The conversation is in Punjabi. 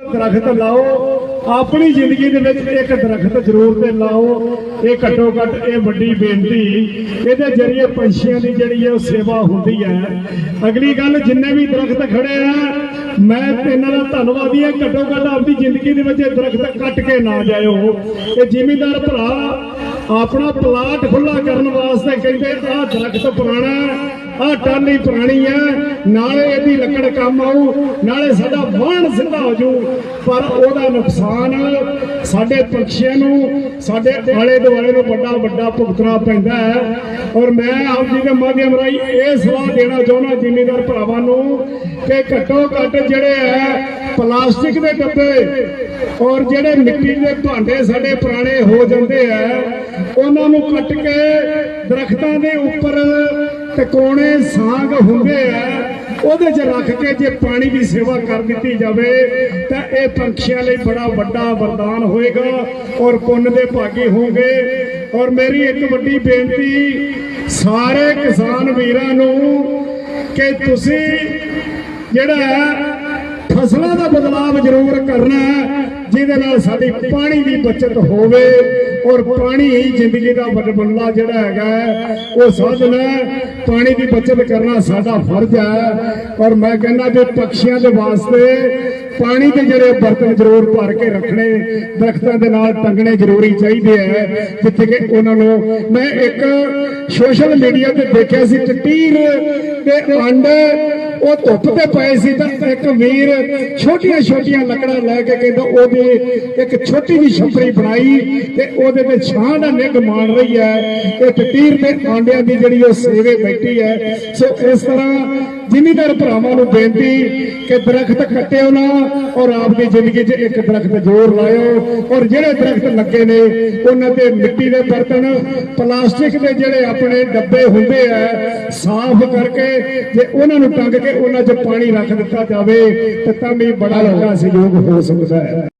ਦਰਖਤ ਲਾਓ। ਆਪਣੀ ਜ਼ਿੰਦਗੀ ਦੇ ਵਿੱਚ ਇੱਕ ਦਰਖਤ ਜ਼ਰੂਰ ਤੇ ਲਾਓ। ਇਹ ਘੱਟੋ ਘੱਟ ਇਹ ਵੱਡੀ ਬੇਨਤੀ। ਇਹਦੇ ਜਰੀਏ ਪੰਛੀਆਂ ਦੀ ਜਿਹੜੀ ਹੈ ਉਹ ਸੇਵਾ ਹੁੰਦੀ ਹੈ। ਅਗਲੀ ਗੱਲ, ਜਿੰਨੇ ਵੀ ਦਰਖਤ ਖੜੇ ਆ, ਮੈਂ ਤੇ ਇਹਨਾਂ ਦਾ ਧੰਨਵਾਦੀ ਹਾਂ ਘੱਟੋ ਘੱਟ ਆਪਣੀ ਜ਼ਿੰਦਗੀ ਦੇ ਵਿੱਚ ਇਹ ਦਰਖਤ ਕੱਟ ਕੇ ਨਾ ਜਾਇਓ। ਇਹ ਜ਼ਿਮੀਂਦਾਰ ਭਰਾ ਆਪਣਾ ਪਲਾਟ ਖੁੱਲਾ ਕਰਨ ਵਾਸਤੇ ਕਹਿੰਦੇ, ਆਹ ਦਰਖਤ ਪੁਰਾਣਾ ਆਹ ਟਾਲੀ ਪੁਰਾਣੀ ਹੈ ਨਾਲੇ ਇਹਦੀ ਲੱਕੜ ਕੰਮ ਆਊ, ਨਾਲੇ ਸਾਡਾ ਵਾਹਣ ਸਿੱਧਾ ਹੋ ਜੂ ਪਰ ਉਹਦਾ ਨੁਕਸਾਨ ਸਾਡੇ ਪੰਛੀਆਂ ਨੂੰ, ਸਾਡੇ ਆਲੇ ਦੁਆਲੇ ਨੂੰ ਵੱਡਾ ਵੱਡਾ ਭੁਗਤਣਾ ਪੈਂਦਾ ਹੈ। ਔਰ ਮੈਂ ਆਪ ਜੀ ਦੇ ਮਾਧਿਅਮ ਰਾਹੀਂ ਇਹ ਸਲਾਹ ਦੇਣਾ ਚਾਹੁੰਦਾ ਜ਼ਿਮੀਂਦਾਰ ਭਰਾਵਾਂ ਨੂੰ ਕਿ ਘੱਟੋ ਘੱਟ ਜਿਹੜੇ ਹੈ ਪਲਾਸਟਿਕ ਦੇ ਡੱਬੇ ਔਰ ਜਿਹੜੇ ਮਿੱਟੀ ਦੇ ਭਾਂਡੇ ਸਾਡੇ ਪੁਰਾਣੇ ਹੋ ਜਾਂਦੇ ਆ, ਉਹਨਾਂ ਨੂੰ ਕੱਟ ਕੇ ਦਰਖਤਾਂ ਦੇ ਉੱਪਰ ਟਿਕਾਉਣੇ ਸਾਗ ਹੁੰਦੇ ਆ, ਉਹਦੇ 'ਚ ਰੱਖ ਕੇ ਜੇ ਪਾਣੀ ਦੀ ਸੇਵਾ ਕਰ ਦਿੱਤੀ ਜਾਵੇ, ਤਾਂ ਇਹ ਪੰਛੀਆਂ ਲਈ ਬੜਾ ਵੱਡਾ ਵਰਦਾਨ ਹੋਏਗਾ ਔਰ ਪੁੰਨ ਦੇ ਭਾਗੀ ਹੋਣਗੇ। ਔਰ ਮੇਰੀ ਇੱਕ ਵੱਡੀ ਬੇਨਤੀ, ਸਾਰੇ ਕਿਸਾਨ ਵੀਰਾਂ ਨੂੰ ਕਿ ਤੁਸੀਂ ਜਿਹੜਾ ਹੈ ਫਸਲਾਂ ਦਾ ਬਦਲਾਵ ਜ਼ਰੂਰ ਕਰਨਾ ਹੈ, ਜਿਹਦੇ ਨਾਲ ਸਾਡੀ ਪਾਣੀ ਦੀ ਬਚਤ ਹੋਵੇ ਔਰ ਪਾਣੀ ਹੀ ਜ਼ਿੰਦਗੀ ਦਾ ਵਡਮੁੱਲਾ ਜਿਹੜਾ ਹੈਗਾ ਉਹ ਸਾਧਨ ਹੈ। ਪਾਣੀ ਦੀ ਬਚਤ ਕਰਨਾ ਸਾਡਾ ਫਰਜ਼ ਹੈ ਔਰ ਮੈਂ ਕਹਿੰਦਾ ਵੀ ਪੰਛੀਆਂ ਦੇ ਵਾਸਤੇ ਪਾਣੀ ਦੇ ਜਿਹੜੇ ਬਰਤਨ ਜ਼ਰੂਰ ਭਰ ਕੇ ਰੱਖਣੇ, ਦਰਖਤਾਂ ਦੇ ਨਾਲ ਟੰਗਣੇ ਜ਼ਰੂਰੀ ਚਾਹੀਦੇ ਹੈ। ਜਿੱਥੇ ਕਿ ਉਹਨਾਂ ਨੂੰ ਮੈਂ ਇੱਕ ਸੋਸ਼ਲ ਮੀਡੀਆ ਤੇ ਦੇਖਿਆ ਸੀ ਟਟੀਰ ਦੇ ਅੰਡੇ ਉਹ ਧੁੱਪ ਤੇ ਪਏ ਸੀ ਤਾਂ ਇੱਕ ਵੀਰ ਛੋਟੀਆਂ ਛੋਟੀਆਂ ਲੱਕੜਾਂ ਲੈ ਕੇ ਕਹਿੰਦਾ ਉਹਦੇ ਇੱਕ ਛੋਟੀ ਜਿਹੀ ਛਪਰੀ ਬਣਾਈ ਤੇ ਉਹਦੇ ਤੇ ਛਾਂ ਦਾ ਨਿੱਘ ਮਾਣ ਰਹੀ ਹੈ ਇਹ ਟਟੀਰ ਦੇ ਆਂਡਿਆਂ ਦੀ ਜਿਹੜੀ ਉਹ ਸੇਵੇ ਬੈਠੀ ਹੈ। ਸੋ ਇਸ ਤਰ੍ਹਾਂ ਜ਼ਿਮੀਦਾਰ ਭਰਾਵਾਂ ਨੂੰ ਬੇਨਤੀ ਕਿ ਦਰਖਤ ਕੱਟਿਓ ਨਾ ਔਰ ਆਪਦੀ ਜ਼ਿੰਦਗੀ 'ਚ ਇੱਕ ਦਰਖਤ ਜ਼ੋਰ ਲਾਇਓ ਔਰ ਜਿਹੜੇ ਦਰਖਤ ਲੱਗੇ ਨੇ, ਉਹਨਾਂ ਤੇ ਮਿੱਟੀ ਦੇ ਬਰਤਨ, ਪਲਾਸਟਿਕ ਦੇ ਜਿਹੜੇ ਆਪਣੇ ਡੱਬੇ ਹੁੰਦੇ ਆ, ਸਾਫ਼ ਕਰਕੇ ਜੇ ਉਹਨਾਂ ਨੂੰ ਟੰਗ ਕੇ ਉਹਨਾਂ 'ਚ ਪਾਣੀ ਰੱਖ ਦਿੱਤਾ ਜਾਵੇ, ਤਾਂ ਤਾਂ ਵੀ ਬੜਾ ਵੱਡਾ ਸਹਿਯੋਗ ਹੋ ਸਕਦਾ ਹੈ।